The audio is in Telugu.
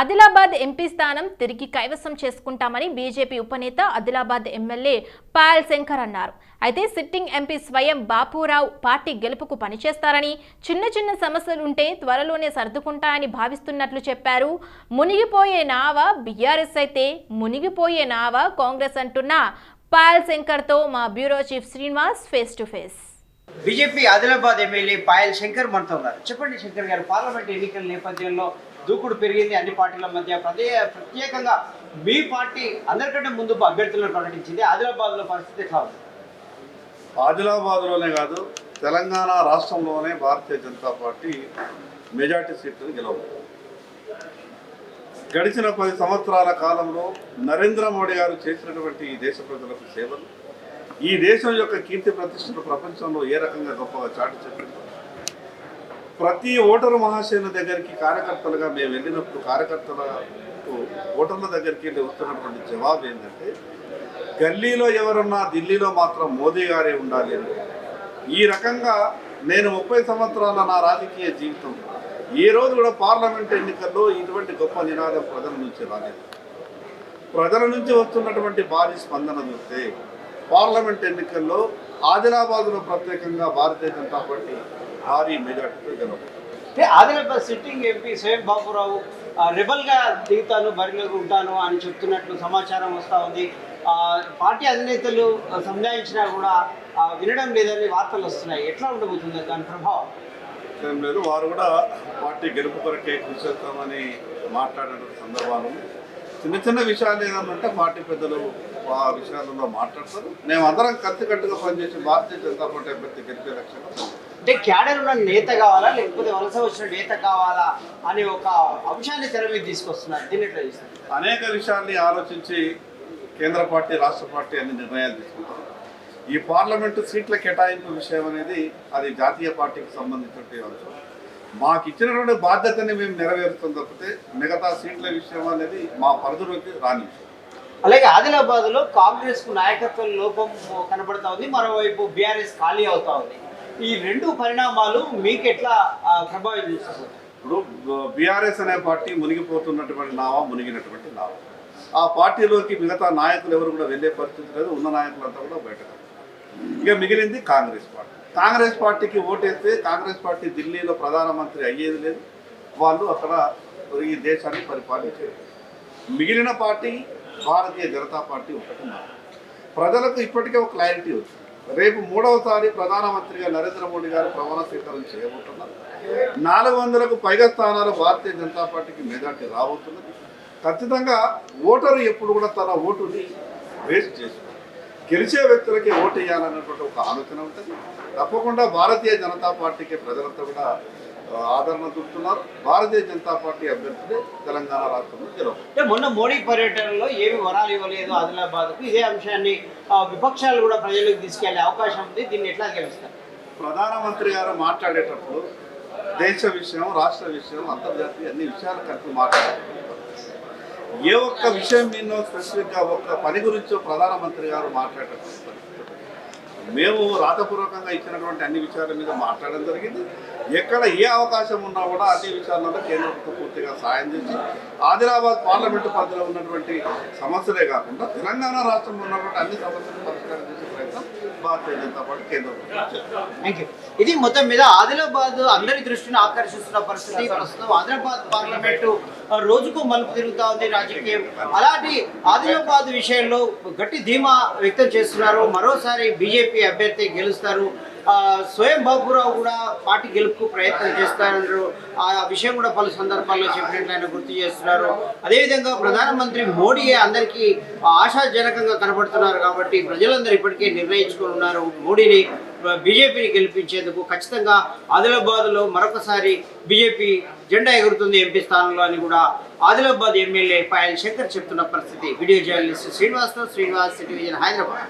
ఆదిలాబాద్ ఎంపీ స్థానం తిరిగి కైవసం చేసుకుంటామని బీజేపీ ఉపనేత ఆదిలాబాద్ ఎమ్మెల్యే పాయల్ శంకర్ అన్నారు. అయితే సిట్టింగ్ ఎంపీ స్వయం బాపురావు పార్టీ గెలుపుకు పనిచేస్తారని చిన్న చిన్న సమస్యలుంటే త్వరలోనే సర్దుకుంటాయని భావిస్తున్నట్లు చెప్పారు. మునిగిపోయే నావ బీఆర్ఎస్ అయితే మునిగిపోయే నావ కాంగ్రెస్ అంటున్న పాయల్ శంకర్తో మా bureau chief Srinivas face to face. BJP Adilabad MLA Payal Shankar మనతో ఉన్నారు. చెప్పండి శంకర్ గారు పార్లమెంట్ ఎన్నికల నేపథ్యంలో దూకుడు పెరిగింది అన్ని పార్టీల మధ్య. ప్రదే ప్రత్యేకంగా మీ పార్టీ అందరికంటే ముందు అభ్యర్థులను ప్రకటించింది. ఆదిలాబాద్లో పరిస్థితి ఎట్లా ఉంది? ఆదిలాబాద్లోనే కాదు తెలంగాణ రాష్ట్రంలోనే భారతీయ జనతా పార్టీ మెజార్టీ సీట్లను గెలవదు. గడిచిన పది సంవత్సరాల కాలంలో నరేంద్ర మోడీ గారు చేసినటువంటి ఈ దేశ ప్రజలకు సేవలు ఈ దేశం యొక్క కీర్తి ప్రతిష్టలు ప్రపంచంలో ఏ రకంగా గొప్పగా చాటి చెప్పింది ప్రతి ఓటరు మహాశయుల దగ్గరికి కార్యకర్తలుగా మేము వెళ్ళినప్పుడు కార్యకర్తలకు ఓటర్ల దగ్గరికి వెళ్ళి వస్తున్నటువంటి జవాబు ఏంటంటే గల్లీలో ఎవరున్నా ఢిల్లీలో మాత్రం మోదీ గారే ఉండాలి అని. ఈ రకంగా నేను ముప్పై సంవత్సరాల నా రాజకీయ జీవితం ఏ రోజు కూడా పార్లమెంట్ ఎన్నికల్లో ఇటువంటి గొప్ప నినాదం ప్రజల నుంచి రాలేదు. ప్రజల నుంచి వస్తున్నటువంటి భారీ స్పందన చూస్తే పార్లమెంట్ ఎన్నికల్లో ఆదిలాబాద్లో ప్రత్యేకంగా భారతీయ జనతా పార్టీ భారీ మెజార్టీతో అంటే ఆదిలాబాద్ సిట్టింగ్ ఎంపీ స్వయం బాబురావు రెబల్గా దిగుతాను బరిలోకి ఉంటాను అని చెప్తున్నట్లు సమాచారం వస్తూ ఉంది. పార్టీ అధినేతలు సంజాయించినా కూడా వినడం లేదని వార్తలు వస్తున్నాయి. ఎట్లా ఉండబోతుంది దాని ప్రభావం? లేదు వారు కూడా పార్టీ గెలుపు కొరకే కృషి చేస్తామని మాట్లాడిన సందర్భాలు. చిన్న చిన్న విషయాలు ఏదన్నా ఉంటే పార్టీ పెద్దలు ఆ విషయాలలో మాట్లాడతారు. మేము అందరం కలిసికట్టుగా పనిచేసి భారతీయ జనతా పార్టీ అభ్యర్థి గెలిపే లక్ష్యంగా పనిచేస్తాం. అంటే క్యాడర్ ఉన్న నేత కావాలా? లేకపోతే వలస వచ్చిన నేత కావాలా? అనే ఒక అంశాన్ని తెర మీద తీసుకొస్తున్నారు. దీన్ని ఎట్లా చేస్తారు? అనేక విషయాల్ని ఆలోచించి కేంద్ర పార్టీ రాష్ట్ర పార్టీ అన్ని నిర్ణయాలు తీసుకుంటారు. ఈ పార్లమెంటు సీట్ల కేటాయింపు విషయం అనేది అది జాతీయ పార్టీకి సంబంధించిన అంశం. మాకు ఇచ్చినటువంటి బాధ్యతని మేము నెరవేరుస్తాం తప్పితే మిగతా సీట్ల విషయం అనేది మా పరిధిలోకి రాని అలాగే ఆదిలాబాద్లో కాంగ్రెస్కు నాయకత్వ లోపం కనబడతా ఉంది మరోవైపు బీఆర్ఎస్ ఖాళీ అవుతా ఉంది. ఈ రెండు పరిణామాలు మీకు ఎట్లా ప్రభావితం చేస్తుంది ఇప్పుడు బీఆర్ఎస్ అనే పార్టీ మునిగిపోతున్నటువంటి నావా మునిగినటువంటి నావా. ఆ పార్టీలోకి మిగతా నాయకులు ఎవరు కూడా వెళ్ళే పరిస్థితి లేదు ఉన్న నాయకులంతా కూడా బయటకు ఇక మిగిలింది కాంగ్రెస్ పార్టీ. కాంగ్రెస్ పార్టీకి ఓటేస్తే కాంగ్రెస్ పార్టీ ఢిల్లీలో ప్రధానమంత్రి అయ్యేది లేదు. వాళ్ళు అక్కడ ఈ దేశాన్ని పరిపాలించేది. మిగిలిన పార్టీ భారతీయ జనతా పార్టీ ఒకటి ప్రజలకు ఇప్పటికే ఒక క్లారిటీ వచ్చింది. రేపు మూడవసారి ప్రధానమంత్రిగా నరేంద్ర మోడీ గారు ప్రమాణ స్వీకారం చేయబోతున్నారు. నాలుగు వందలకు పైగా స్థానాలు భారతీయ జనతా పార్టీకి మెజార్టీ రాబోతున్నది ఖచ్చితంగా ఓటరు ఎప్పుడు కూడా తన ఓటుని వేస్ట్ చేస్తుంది. గెలిచే వ్యక్తులకి ఓటు వేయాలన్నటువంటి ఒక ఆలోచన ఉంటుంది. తప్పకుండా భారతీయ జనతా పార్టీకి ప్రజలంతా కూడా ఆదరణ చూపుతున్నారు భారతీయ జనతా పార్టీ అభ్యర్థులే తెలంగాణ రాష్ట్రంలో గెలవాలి. అంటే మొన్న మోడీ పర్యటనలో ఏమి వరాలు ఇవ్వలేదు ఆదిలాబాద్కు ఇదే అంశాన్ని విపక్షాలు కూడా ప్రజలకు తీసుకెళ్ళే అవకాశం ఉంది. దీన్ని ఎట్లా గెలుస్తారు? ప్రధానమంత్రి గారు మాట్లాడేటప్పుడు దేశ విషయం రాష్ట్ర విషయం అంతర్జాతీయ అన్ని విషయాలు కలిపి మాట్లాడారు ఏ ఒక్క విషయం మీద స్పెసిఫిక్గా ఒక్క పని గురించో ప్రధానమంత్రి గారు మాట్లాడటం మేము రాతపూర్వకంగా ఇచ్చినటువంటి అన్ని విషయాల మీద మాట్లాడడం జరిగింది. ఎక్కడ ఏ అవకాశం ఉన్నా కూడా అన్ని విషయాలలో కేంద్ర ప్రభుత్వం పూర్తిగా సాయం చేసి ఆదిలాబాద్ పార్లమెంటు పరిధిలో ఉన్నటువంటి సమస్యలే కాకుండా తెలంగాణ రాష్ట్రంలో ఉన్నటువంటి అన్ని సమస్యలను పరిష్కారం చేసే ప్రయత్నం భారతీయ జనతా పార్టీ ఇది మొత్తం మీద ఆదిలాబాద్ అందరి దృష్టిని ఆకర్షిస్తున్న పరిస్థితి. ప్రస్తుతం ఆదిలాబాద్ పార్లమెంట్ రోజుకు మలుపు తిరుగుతా ఉంది రాజకీయం. అలాంటి ఆదిలాబాద్ విషయంలో గట్టి ధీమా వ్యక్తం చేస్తున్నారు. మరోసారి బీజేపీ అభ్యర్థి గెలుస్తారు. స్వయం బాబురావు కూడా పార్టీ గెలుపుకు ప్రయత్నం చేస్తారన్నారు ఆ విషయం కూడా పలు సందర్భాల్లో చెప్పినట్లు ఆయన గుర్తు చేస్తున్నారు. అదేవిధంగా ప్రధానమంత్రి మోడీ అందరికీ ఆశాజనకంగా కనబడుతున్నారు కాబట్టి ప్రజలందరూ ఇప్పటికే నిర్ణయించుకొని ఉన్నారు. మోడీని బీజేపీని గెలిపించేందుకు ఖచ్చితంగా ఆదిలాబాద్లో మరొకసారి బీజేపీ జెండా ఎగురుతుంది ఎంపీ స్థానంలో అని కూడా ఆదిలాబాద్ ఎమ్మెల్యే పాయల్ శంకర్ చెప్తున్న పరిస్థితి. వీడియో జర్నలిస్ట్ శ్రీనివాస్తో శ్రీనివాస్ టెలివిజన్ హైదరాబాద్.